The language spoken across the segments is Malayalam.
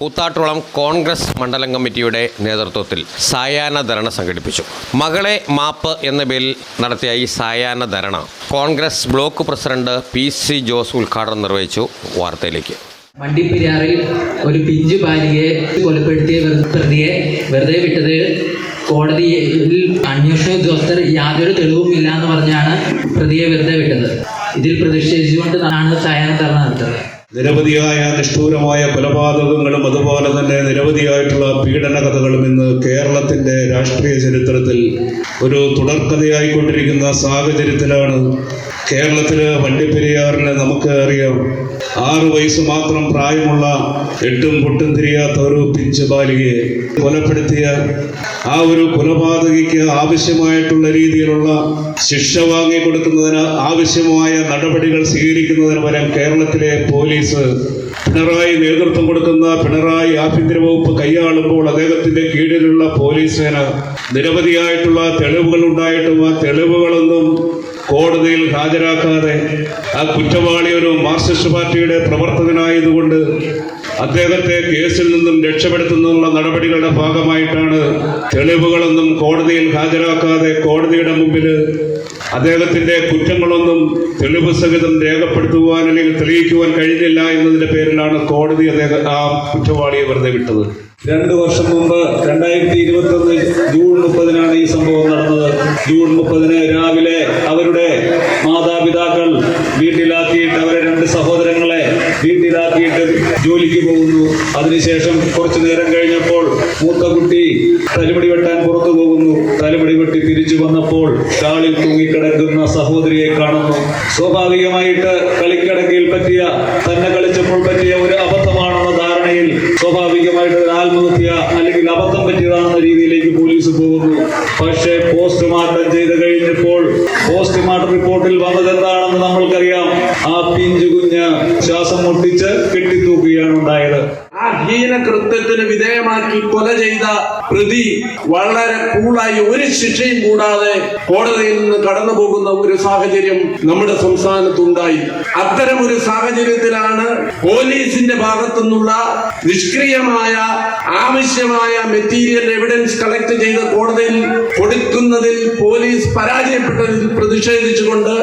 കൂത്താട്ടുളം കോൺഗ്രസ് മണ്ഡലം കമ്മിറ്റിയുടെ നേതൃത്വത്തിൽ സായാഹ്ന ധരണ സംഘടിപ്പിച്ചു. മകളെ മാപ്പ് എന്ന പേരിൽ നടത്തിയ ഈ സായാഹ്ന ധരണ Congress block president P C Jose ഉദ്ഘാടനം നിർവഹിച്ചു. വാർത്തയിലേക്ക്. വണ്ടിപ്പെരിയാറിൽ ഒരു പിഞ്ചു ബാലികയെ കൊലപ്പെടുത്തിയ പ്രതിയെ വെറുതെ വിട്ടത് കോടതിയിൽ അന്വേഷണ ഉദ്യോഗസ്ഥർ യാതൊരു തെളിവും ഇല്ല എന്ന് പറഞ്ഞാണ് പ്രതിയെ വെറുതെ വിട്ടത്. ഇതിൽ പ്രതിഷേധിച്ചുകൊണ്ട് ആണ് സായാഹ്ന ധർണ നടത്തുന്നത്. നിരവധിയായ നിഷ്ഠൂരമായ കൊലപാതകങ്ങളും അതുപോലെ തന്നെ നിരവധിയായിട്ടുള്ള പീഡന കഥകളും ഇന്ന് കേരളത്തിന്റെ രാഷ്ട്രീയ ചരിത്രത്തിൽ ഒരു തുടർക്കഥയായിക്കൊണ്ടിരിക്കുന്ന സാഹചര്യത്തിലാണ് കേരളത്തിൽ വണ്ടിപ്പെരിയാറിന് നമുക്ക് അറിയാം. ആറ് വയസ്സ് മാത്രം പ്രായമുള്ള എട്ടും പൊട്ടും തിരിയാത്ത ഒരു പിഞ്ച് ബാലികയെ കൊലപ്പെടുത്തിയ ആ ഒരു കൊലപാതകയ്ക്ക് ആവശ്യമായിട്ടുള്ള രീതിയിലുള്ള ശിക്ഷ വാങ്ങി കൊടുക്കുന്നതിന് ആവശ്യമായ നടപടികൾ സ്വീകരിക്കുന്നതിന് പകരം കേരളത്തിലെ പോലീസ് പിണറായി നേതൃത്വം കൊടുക്കുന്ന പിണറായി ആഭ്യന്തര വകുപ്പ് കൈയാളുമ്പോൾ അദ്ദേഹത്തിന്റെ കീഴിലുള്ള പോലീസ് സേന നിരവധിയായിട്ടുള്ള തെളിവുകൾ ഉണ്ടായിട്ടും ആ തെളിവുകളൊന്നും കോടതിയിൽ ഹാജരാക്കാതെ ആ കുറ്റവാളി ഒരു മാർക്സിസ്റ്റ് പാർട്ടിയുടെ പ്രവർത്തകനായതുകൊണ്ട് അദ്ദേഹത്തെ കേസിൽ നിന്നും രക്ഷപ്പെടുത്തുന്നതിനുള്ള നടപടികളുടെ ഭാഗമായിട്ടാണ് തെളിവുകളൊന്നും കോടതിയിൽ ഹാജരാക്കാതെ കോടതിയുടെ മുമ്പിൽ അദ്ദേഹത്തിന്റെ കുറ്റങ്ങളൊന്നും തെളിവ് സഹിതം രേഖപ്പെടുത്തുവാൻ അല്ലെങ്കിൽ തെളിയിക്കുവാൻ കഴിഞ്ഞില്ല എന്നതിന്റെ പേരിലാണ് കോടതി അദ്ദേഹം ആ കുറ്റവാളിയെ വെറുതെ വിട്ടത്. രണ്ടു വർഷം മുമ്പ് രണ്ടായിരത്തി ഇരുപത്തി ഒന്ന് ജൂൺ മുപ്പതിനാണ് ഈ സംഭവം നടന്നത്. ജൂൺ മുപ്പതിന് രാവിലെ അവരുടെ മാതാപിതാക്കൾ വീട്ടിലാക്കിയിട്ട് അവരെ രണ്ട് സഹോദരങ്ങളെ വീട്ടിലാക്കിയിട്ട് ജോലിക്ക് പോകുന്നു. അതിനുശേഷം കുറച്ചു നേരം കഴിഞ്ഞപ്പോൾ മൂത്ത കുട്ടി തലമുടി വെട്ടാൻ പുറത്തു പോകുന്നു. തലമുടി വെട്ടി തിരിച്ചു വന്നപ്പോൾ കാളിൽ തൂങ്ങിക്കിടക്കുന്ന സഹോദരിയെ കാണുന്നു. സ്വാഭാവികമായിട്ട് കളിക്കിടക്കയിൽ പറ്റിയ തന്നെ കളിച്ചപ്പോൾ പറ്റിയ ഒരു അബദ്ധമാണെന്ന ധാരണയിൽ സ്വാഭാവികമായിട്ട് ആത്മഹത്യ അല്ലെങ്കിൽ അബദ്ധം പറ്റിയതാണെന്ന രീതിയിലേക്ക് പോലീസ് പോകുന്നു. പക്ഷേ പോസ്റ്റ്മോർട്ടം ചെയ്ത് കഴിഞ്ഞപ്പോൾ പോസ്റ്റ്മോർട്ടം റിപ്പോർട്ടിൽ വന്നത് എന്താണെന്ന് നമ്മൾക്കറിയാം. ആ പിഞ്ചു മുട്ടിച്ച് കെട്ടിത്തൂക്കുകയാണ് ഉണ്ടായത്. ആ ഹീനകൃത്യത്തിന് വിധേയമാക്കി കൊല ചെയ്ത പ്രതി വളരെ കൂളായി ഒരു ശിക്ഷയും കൂടാതെ കോടതിയിൽ നിന്ന് കടന്നു പോകുന്ന ഒരു സാഹചര്യം നമ്മുടെ സംസ്ഥാനത്തുണ്ടായി. അത്തരം ഒരു സാഹചര്യത്തിലാണ് പോലീസിന്റെ ഭാഗത്തുനിന്നുള്ള നിഷ്ക്രിയമായ ആവശ്യമായ മെറ്റീരിയൽ എവിഡൻസ് കളക്ട് ചെയ്ത് കോടതിയിൽ കൊടുക്കുന്നതിൽ പോലീസ് പരാജയപ്പെട്ടതിൽ പ്രതിഷേധിച്ചുകൊണ്ട്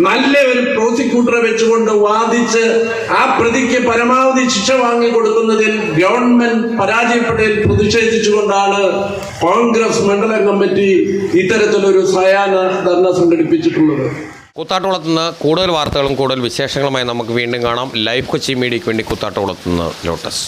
നല്ല ഒരു പ്രോസിക്യൂട്ടറെ വെച്ചുകൊണ്ട് വാദിച്ച് ആ പ്രതിക്ക് പരമാവധി ശിക്ഷ വാങ്ങിക്കൊടുക്കുന്നതിൽ ഗവൺമെന്റ് പരാജയപ്പെട്ടതിൽ പ്രതിഷേധിച്ചുകൊണ്ടാണ് കോൺഗ്രസ് മണ്ഡലം കമ്മിറ്റി ഇത്തരത്തിലൊരു സയാന ധർണ സംഘടിപ്പിച്ചിട്ടുള്ളത്. കൂത്താട്ടുകുളത്ത് നിന്ന് കൂടുതൽ വാർത്തകളും കൂടുതൽ വിശേഷങ്ങളുമായി നമുക്ക് വീണ്ടും കാണാം. ലൈവ് കൊച്ചി മീഡിയയ്ക്ക് വേണ്ടി കൂത്താട്ടുകുളത്ത് നിന്ന് ലോട്ടസ്.